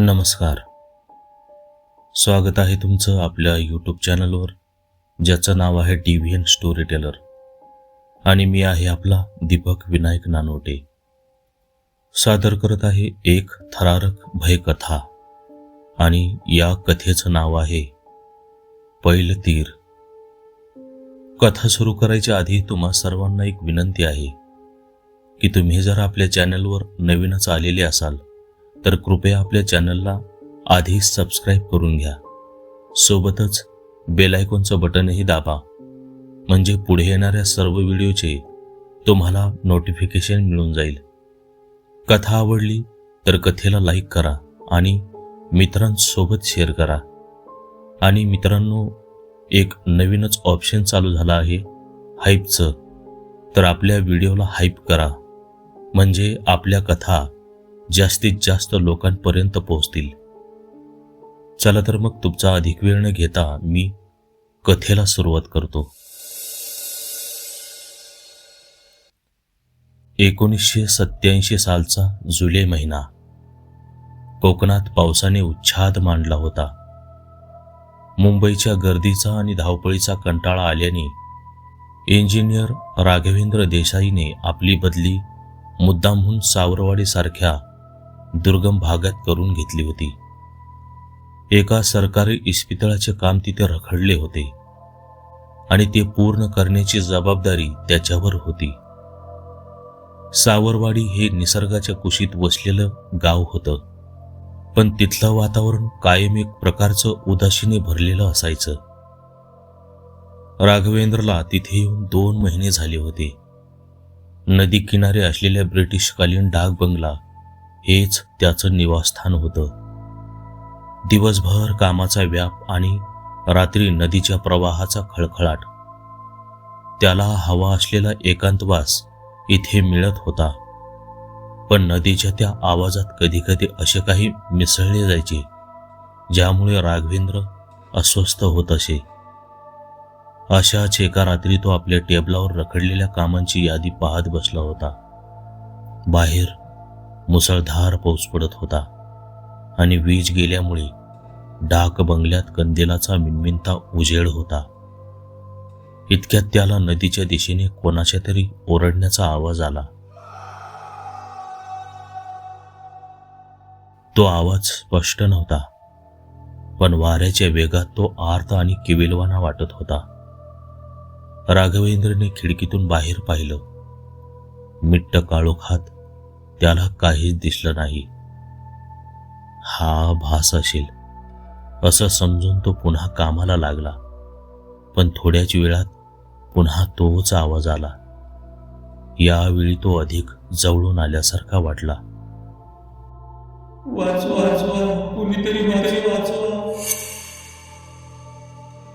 नमस्कार. स्वागत आहे तुमचं आपल्या यूट्यूब चॅनलवर ज्याचं नाव आहे डी स्टोरी टेलर आणि मी आहे आपला दीपक विनायक नानोटे. सादर करत आहे एक थरारक भयकथा. आणि या कथेचं नाव आहे पैल तीर. कथा सुरू करायच्या आधी तुम्हा सर्वांना एक विनंती आहे की तुम्ही जर आपल्या चॅनलवर नवीनच आलेले असाल तर कृपया आपल्या चॅनलला आधी सबस्क्राईब करून घ्या. सोबतच बेलायकॉनचं बटनही दाबा. म्हणजे पुढे येणाऱ्या सर्व व्हिडिओचे तुम्हाला नोटिफिकेशन मिळून जाईल. कथा आवडली तर कथेला लाईक करा आणि मित्रांसोबत शेअर करा. आणि मित्रांनो एक नवीनच ऑप्शन चालू झाला आहे हाईपचं तर आपल्या व्हिडिओला हाईप करा. म्हणजे आपल्या कथा जास्तीत जास्त लोकांपर्यंत पोहोचतील. चला तर मग तुमचा अधिक वेळ न घेता मी कथेला सुरुवात करतो. एकोणीसशे सत्याऐंशी सालचा जुलै महिना. कोकणात पावसाने उच्छाद मांडला होता. मुंबईच्या गर्दीचा आणि धावपळीचा कंटाळा आल्याने इंजिनियर राघवेंद्र देसाईने आपली बदली मुद्दामहून सावरवाडीसारख्या दुर्गम भागात करून घेतली होती. एका सरकारी इस्पितळाचे काम तिथे रखडले होते आणि ते पूर्ण करण्याची जबाबदारी त्याच्यावर होती. सावरवाडी हे निसर्गाच्या कुशीत वसलेलं गाव होतं पण तिथलं वातावरण कायम एक प्रकारचं उदासीने भरलेलं असायचं. राघवेंद्रला तिथे येऊन दोन महिने झाले होते. नदी किनारे असलेल्या ब्रिटिशकालीन डाक बंगला हेच त्याचं निवासस्थान होतं. दिवसभर कामाचा व्याप आणि रात्री नदीच्या प्रवाहाचा खळखळाट. त्याला हवा असलेला एकांतवास इथे मिळत होता. पण नदीच्या त्या आवाजात कधीकधी असे काही मिसळले जायचे ज्यामुळे राघवेंद्र अस्वस्थ होत असे. अशाच एका रात्री तो आपल्या टेबलावर रखडलेल्या कामांची यादी पाहत बसला होता. बाहेर मुसळधार पाऊस पडत होता आणि वीज गेल्यामुळे डाक बंगल्यात कंदिलाचा मिनमिनता उजेड होता. इतक्यात त्याला नदीच्या दिशेने कोणाच्या तरी ओरडण्याचा आवाज आला. तो आवाज स्पष्ट नव्हता पण वाऱ्याच्या वेगात तो आर्त आणि किविलवाना वाटत होता. राघवेंद्रने खिडकीतून बाहेर पाहिलं. मिट्ट काळोखात त्याला काहीच दिसलं नाही. हा भास असेल. असं समजून तो पुन्हा कामाला लागला. पण थोड्याच वेळात पुन्हा तोच आवाज आला. यावेळी तो अधिक जवळून आल्यासारखा वाटला.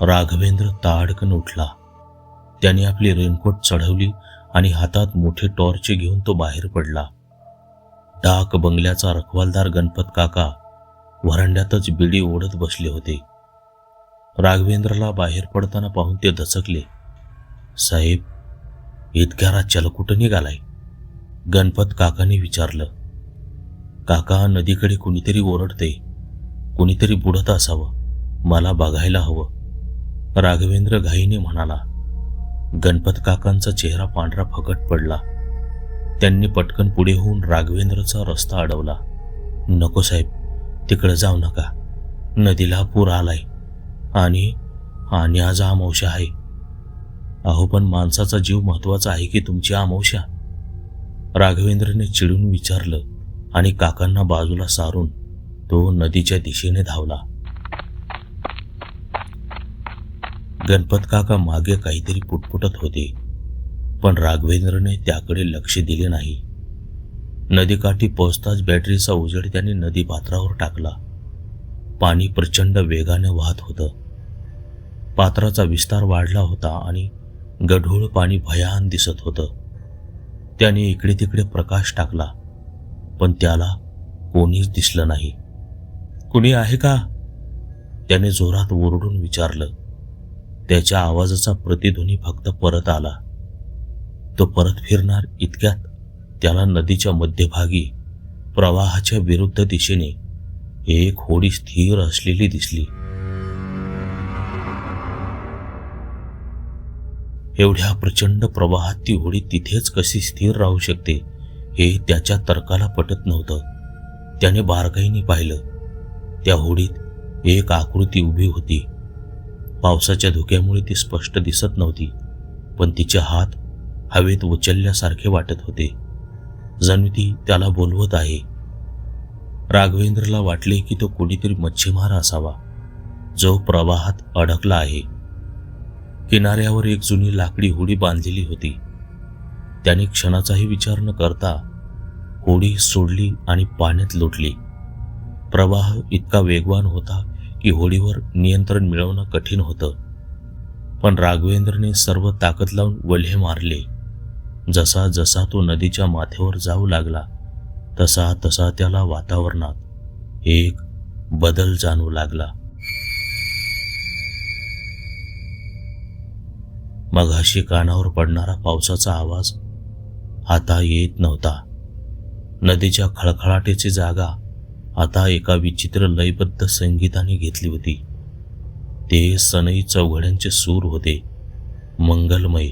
राघवेंद्र ताडकन उठला. त्याने आपली रेनकोट चढवली आणि हातात मोठे टॉर्च घेऊन तो बाहेर पडला. डाक बंगल्याचा रखवालदार गणपत काका व्हरांड्यातच बिडी ओढत बसले होते. राघवेंद्रला बाहेर पडताना पाहून ते दचकले. साहेब इतक्या चल कुठं निघालाय? गणपत काकाने विचारलं. काका नदीकडे कुणीतरी ओरडते. कुणीतरी बुडत असावं. मला बघायला हवं. राघवेंद्र घाईने म्हणाला. गणपत काकांचा चेहरा पांढरा फकट पडला. त्यांनी पटकन पुढे होऊन राघवेंद्रचा रस्ता अडवला. नको साहेब तिकडं जाऊ नका. नदीला पूर आलाय आणि आणि आज अमावश्या आहे. अहो पण माणसाचा जीव महत्त्वाचा आहे की तुमची अमावस्या राघवेंद्रने चिडून विचारलं आणि काकांना बाजूला सारून तो नदीच्या दिशेने धावला. गणपत काका मागे काहीतरी पुटपुटत होते. पण राघवेंद्रने त्याकडे लक्ष दिले नाही. नदीकाठी पोचताच बॅटरीचा उजेड त्याने नदी पात्रावर टाकला. पाणी प्रचंड वेगाने वाहत होतं. पात्राचा विस्तार वाढला होता आणि गढूळ पाणी भयान दिसत होतं. त्याने इकडे तिकडे प्रकाश टाकला पण त्याला कोणीच दिसलं नाही. कुणी आहे का? त्याने जोरात ओरडून विचारलं. त्याच्या आवाजाचा प्रतिध्वनी फक्त परत आला. तो परत फिरणार इतक्यात त्याला नदीच्या मध्यभागी प्रवाहाच्या विरुद्ध दिशेने एक होडी स्थिर असलेली दिसली. एवढ्या प्रचंड प्रवाहात ती होडी तिथेच कशी स्थिर राहू शकते हे त्याच्या तर्काला पटत नव्हतं. त्याने बारकाईने पाहिलं. त्या होडीत एक आकृती उभी होती. पावसाच्या धुक्यामुळे ती स्पष्ट दिसत नव्हती पण तिचे हात हवेत उचलल्यासारखे वाटत होते. जणू ती त्याला बोलवत आहे. राघवेंद्रला वाटले की तो कोणीतरी मच्छीमार असावा. जो प्रवाहात अडकला आहे. किनाऱ्यावर एक जुनी लाकडी होडी बांधलेली होती. त्याने क्षणाचाही विचार न करता होडी सोडली आणि पाण्यात लोटली. प्रवाह इतका वेगवान होता की होडीवर नियंत्रण मिळवणं कठीण होतं. पण राघवेंद्रने सर्व ताकद लावून वल्हे मारले. जसा जसा तो नदीच्या माथ्यावर जाऊ लागला तसा तसा त्याला वातावरणात एक बदल जाणवू लागला. मघाशी कानावर पडणारा पावसाचा आवाज आता येत नव्हता. नदीच्या खळखळाटीची जागा आता एका विचित्र लयबद्ध संगीताने घेतली होती. ते सनई चौघड्यांचे सूर होते मंगलमय.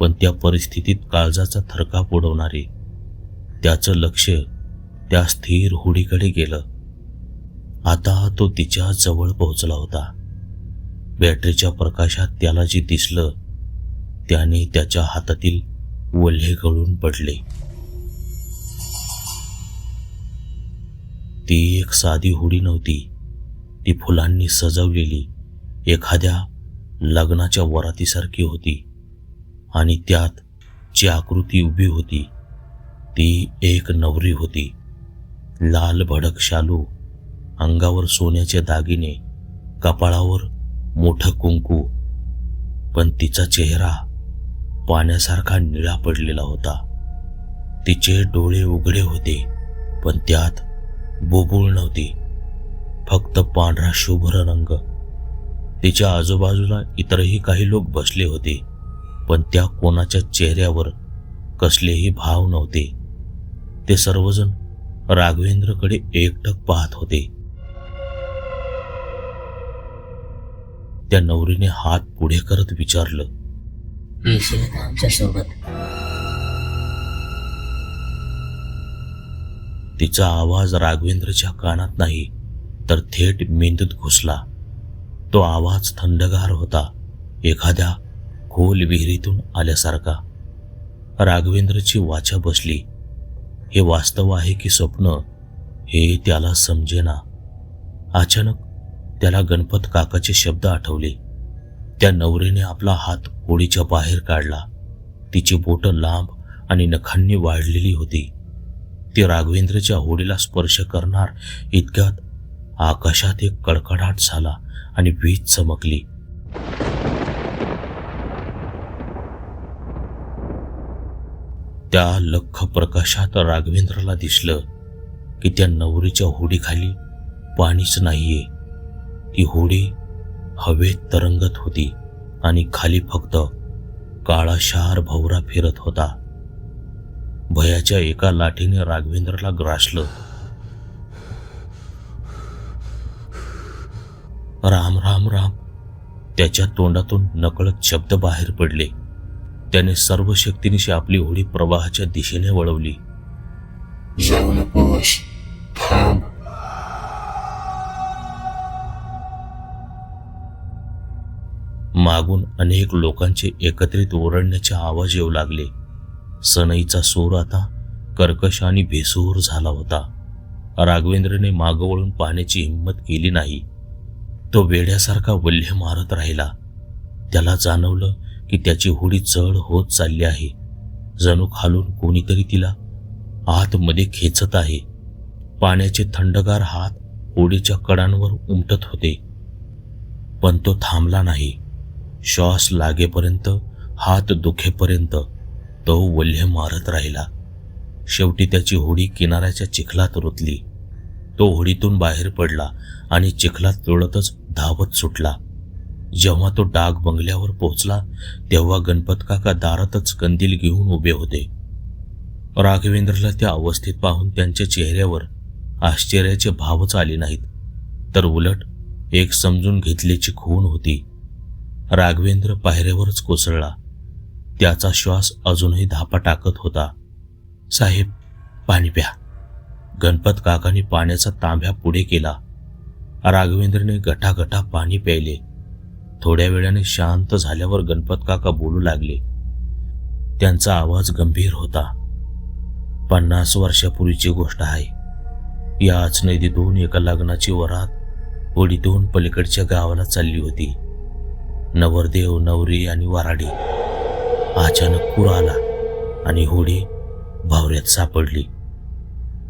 पण त्या परिस्थितीत काळजाचा थरकाप उडवणारे. त्याचं लक्ष त्या स्थिर होडीकडे गेलं. आता तो तिच्या जवळ पोहोचला होता. बॅटरीच्या प्रकाशात त्याला जे दिसलं त्याने त्याच्या हातातील वल्हे गळून पडले. ती एक साधी होडी नव्हती. ती फुलांनी सजवलेली एखाद्या लग्नाच्या वरातीसारखी होती. आणि त्यात जी आकृती उभी होती ती एक नवरी होती. लाल भडक शालू अंगावर सोन्याचे दागिने कपाळावर मोठं कुंकू पण तिचा चेहरा पाण्यासारखा निळा पडलेला होता. तिचे डोळे उघडे होते पण त्यात बोबुळ नव्हती. फक्त पांढरा शुभ्र रंग. तिच्या आजूबाजूला इतरही काही लोक बसले होते. पण त्या कोणाच्या चेहऱ्यावर कसलेही भाव नव्हते. ते सर्वजण राघवेंद्रकडे एकटक पाहत होते. त्या नवरीने हात पुढे करत विचारलं तिचा आवाज राघवेंद्रच्या कानात नाही तर थेट मेंदूत घुसला. तो आवाज थंडगार होता. एखाद्या खोल विहिरीतून आल्यासारखा. राघवेंद्रची वाचा बसली. हे वास्तव आहे की स्वप्न हे त्याला समजेना. अचानक त्याला गणपत काकाचे शब्द आठवले. त्या नवरेने आपला हात होडीच्या बाहेर काढला. तिची बोटं लांब आणि नखांनी वाढलेली होती. ती राघवेंद्रच्या होडीला स्पर्श करणार इतक्यात आकाशात एक कडकडाट झाला आणि वीज चमकली. त्या लख प्रकाशात राघवेंद्रला दिसलं की त्या नवरीच्या होडीखाली पाणीच नाहीये. ती होडी हवेत तरंगत होती आणि खाली फक्त काळाशार भवरा फिरत होता. भयाच्या एका लाठीने राघवेंद्रला ग्रासलं. राम राम राम. त्याच्या तोंडातून नकळत शब्द बाहेर पडले. त्याने सर्व शक्तीनिशी आपली होडी प्रवाहाच्या दिशेने वळवली. जाऊ नकोस थांब. मागून अनेक लोकांचे एकत्रित ओरडण्याचे आवाज येऊ लागले. सनईचा सूर आता कर्कश आणि भेसूर झाला होता. राघवेंद्रने मागं वळून पाहण्याची हिंमत केली नाही. तो वेड्यासारखा वल्हे मारत राहिला. त्याला जाणवलं की त्याची होडी चढ होत चालली आहे. जणू खालून कोणीतरी तिला आतमध्ये खेचत आहे. पाण्याचे थंडगार हात होडीच्या कडांवर उमटत होते. पण तो थांबला नाही. श्वास लागेपर्यंत हात दुखेपर्यंत तो वल्हे मारत राहिला. शेवटी त्याची होडी किनाऱ्याच्या चिखलात रुतली. तो होडीतून बाहेर पडला आणि चिखलात तुळतच धावत सुटला. जेव्हा तो डाग बंगल्यावर पोहोचला तेव्हा गणपत काका दारातच कंदील घेऊन उभे होते. राघवेंद्रला त्या अवस्थेत पाहून त्यांच्या चेहऱ्यावर आश्चर्याचे भावच आले नाहीत. तर उलट एक समजून घेतल्याची खून होती. राघवेंद्र पायऱ्यावरच कोसळला. त्याचा श्वास अजूनही धापा टाकत होता. साहेब पाणी प्या. गणपत काकाने पाण्याचा तांब्या पुढे केला. राघवेंद्रने गटागटा पाणी प्यायले. थोड्या वेळाने शांत झाल्यावर गणपत काका बोलू लागले. त्यांचा आवाज गंभीर होता. पन्नास वर्षापूर्वीची गोष्ट आहे. याच नदीतून एका लग्नाची वरात ओढीतून पलीकडच्या गावाला चालली होती. नवरदेव नवरी आणि वराडी. अचानक पूर आला आणि होडी भावऱ्यात सापडली.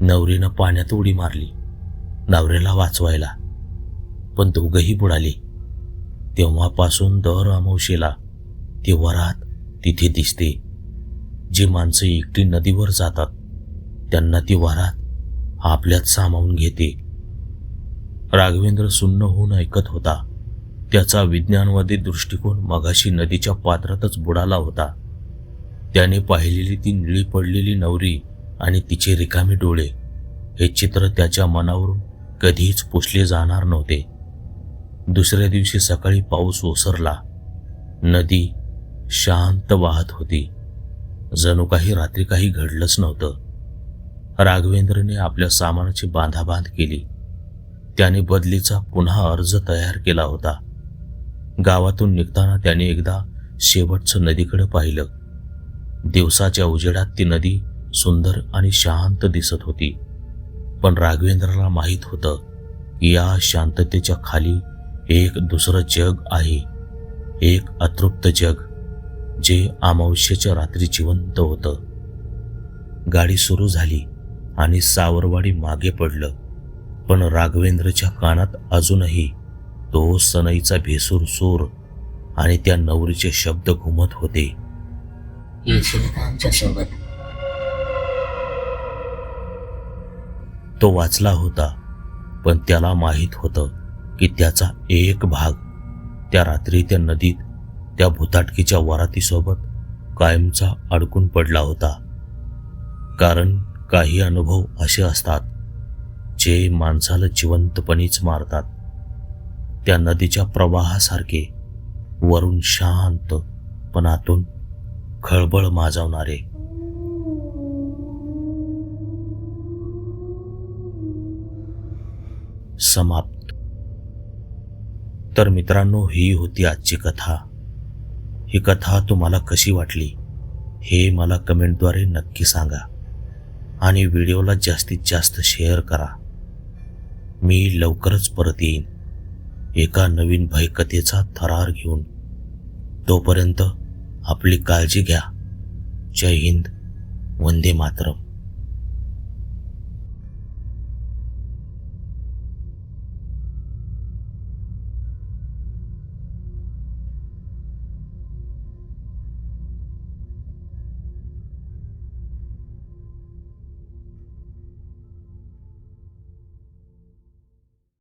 नवरीनं पाण्यात उडी मारली. नवऱ्याला वाचवायला. पण दोघंही बुडाली. तेव्हापासून दर अमावशेला ती वरात तिथे दिसते. जी माणसं एकटी नदीवर जातात त्यांना ती वरात आपल्यात सामावून घेते. राघवेंद्र सुन्न होऊन ऐकत होता. त्याचा विज्ञानवादी दृष्टिकोन मगाशी नदीच्या पात्रातच बुडाला होता. त्याने पाहिलेली ती निळी पडलेली नवरी आणि तिचे रिकामे डोळे हे चित्र त्याच्या मनावरून कधीच पुसले जाणार नव्हते. दुसऱ्या दिवशी सकाळी पाऊस ओसरला. नदी शांत वाहत होती. जणू काही रात्री काही घडलंच नव्हतं. राघवेंद्रने आपल्या सामानाची बांधाबांध केली. त्याने बदलीचा पुन्हा अर्ज तयार केला होता. गावातून निघताना त्याने एकदा शेवटचं नदीकडे पाहिलं. दिवसाच्या उजेडात ती नदी सुंदर आणि शांत दिसत होती. पण राघवेंद्रला माहीत होतं की या शांततेच्या खाली एक दुसरं जग आहे. एक अतृप्त जग जे अमावस्येच्या रात्री जिवंत होतं. गाडी सुरू झाली आणि सावरवाडी मागे पडलं. पण राघवेंद्रच्या कानात अजूनही तो सनईचा भेसूर सूर आणि त्या नवरीचे शब्द घुमत होते. तो वाचला होता पण त्याला माहीत होतं की त्याचा एक भाग. त्या रात्री त्या नदीत त्या भुताटकीच्या वरातीसोबत कायमचा अडकून पडला होता. कारण काही अनुभव असे असतात जे माणसाला जिवंतपणीच मारतात. त्या नदीच्या प्रवाहासारखे वरून शांत पण आतून खळबळ माजवणारे. समाप्त. तर मित्रांनो ही होती आजची कथा. ही कथा तुम्हाला कशी वाटली हे मला कमेंटद्वारे नक्की सांगा आणि व्हिडिओला जास्तीत जास्त शेअर करा. मी लवकरच परत येईन. एका नवीन भयकथेचा थरार घेऊन. तोपर्यंत आपली काळजी घ्या. जय हिंद. वंदे मातरम.